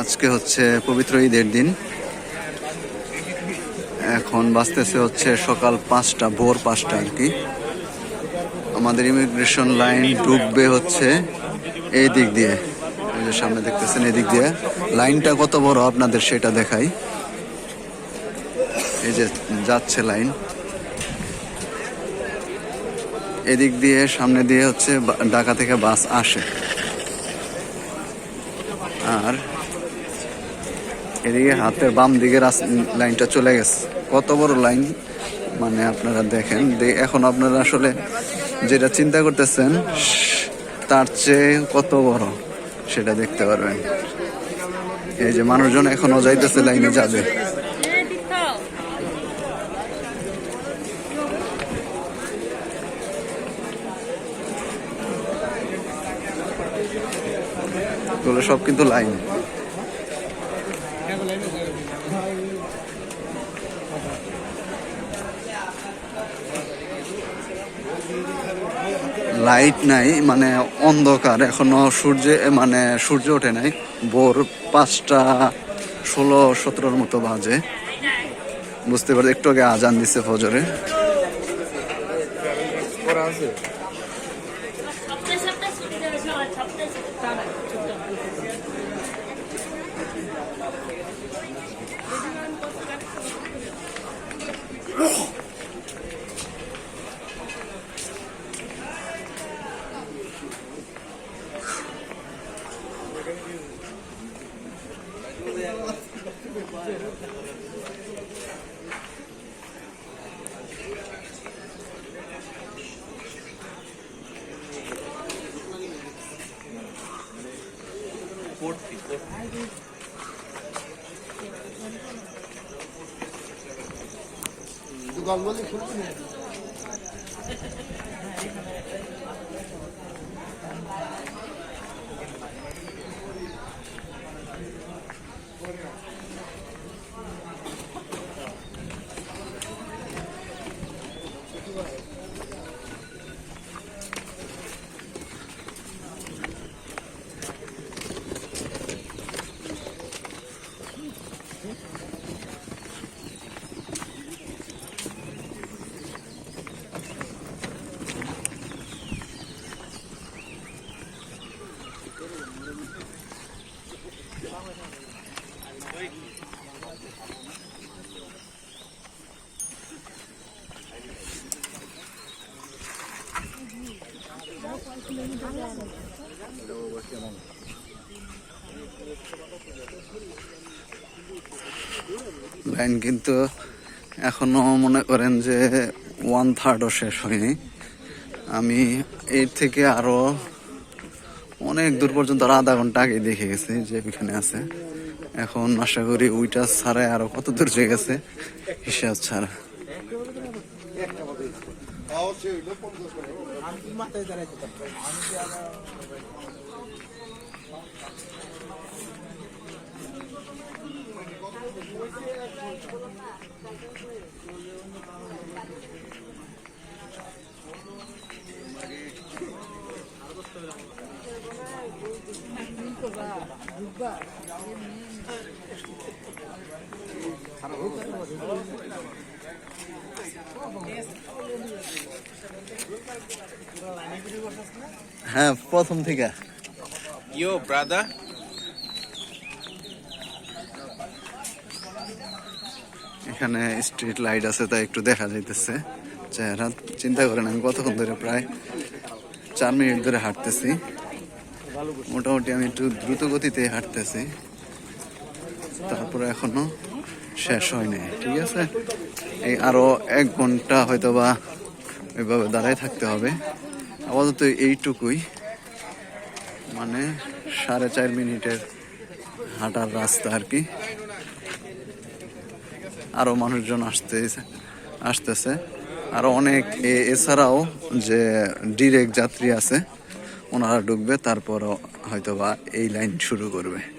আজকে হচ্ছে পবিত্র ঈদের দিন। এখন বাজতেছে হচ্ছে সকাল পাঁচটা, ভোর পাঁচটা আর কি। আমাদের ইমিগ্রেশন লাইন ঢুকবে হচ্ছে এই দিক দিয়ে। সামনে দেখতেছেন এই দিক দিয়ে। লাইনটা কত বড় আপনাদের সেটা দেখাই। এই যে যাচ্ছে লাইন এদিক দিয়ে, সামনে দিয়ে হচ্ছে ঢাকা থেকে বাস আসে। আর এদিকে হাতের বাম দিকে রাস- লাইনটা চলে গেছে। কত বড় লাইন? মানে আপনারা দেখেন এখন আপনারা আসলে যেটা চিন্তা করতেছেন, তার চেয়ে কত বড়? সেটা দেখতে পারবেন। এই যে মানুষজন এখনও যাইতেছে লাইনে যাবে। সব কিন্তু লাইন। লাইট নাই মানে অন্ধকার। এখনও সূর্য মানে সূর্য ওঠে নাই। ভোর পাঁচটা ষোলো, সতেরোর মতো বাজে। বুঝতে পারছি একটু আগে আজান দিছে ফজরে। করছি গঙ্গলি শুনছি না Gracias. লাইন কিন্তু এখনও মনে করেন যে ওয়ান থার্ডও শেষ হয়নি। আমি এর থেকে আরও অনেক দূর পর্যন্ত আরও আধা ঘণ্টা আগে দেখে গেছি যে ওইখানে আছে। এখন আশা করি ওইটা ছাড়াই আরও কত দূর হয়ে গেছে, হিসাব ছাড়া। আমি কি মাথায় দাঁড়াইতে পারতাম আমি কি আবার খারাপ হ্যাঁ প্রথম থেকে। Yo, brother. এখানে স্ট্রিট লাইট আছে তাই একটু দেখা যাইতেছে। চেহারা চিন্তা করেন আমি কতক্ষণ ধরে প্রায় চার মিনিট ধরে হাঁটতেছি। মোটামুটি আমি একটু দ্রুত গতিতে হাঁটতেছি। তারপরে এখনও শেষ হয়নি ঠিক আছে? এই আরও এক ঘণ্টা হয়তো বা ওইভাবে দাঁড়ায় থাকতে হবে। আপাতত এইটুকুই। মানে সাড়ে চার মিনিটের হাঁটার রাস্তা আর কি। আরও মানুষজন আসতে আসতেছে। আরও অনেক এছাড়াও যে ডিরেক্ট যাত্রী আছে, ওনারা ঢুকবে, তারপরও হয়তো বা এই লাইন শুরু করবে।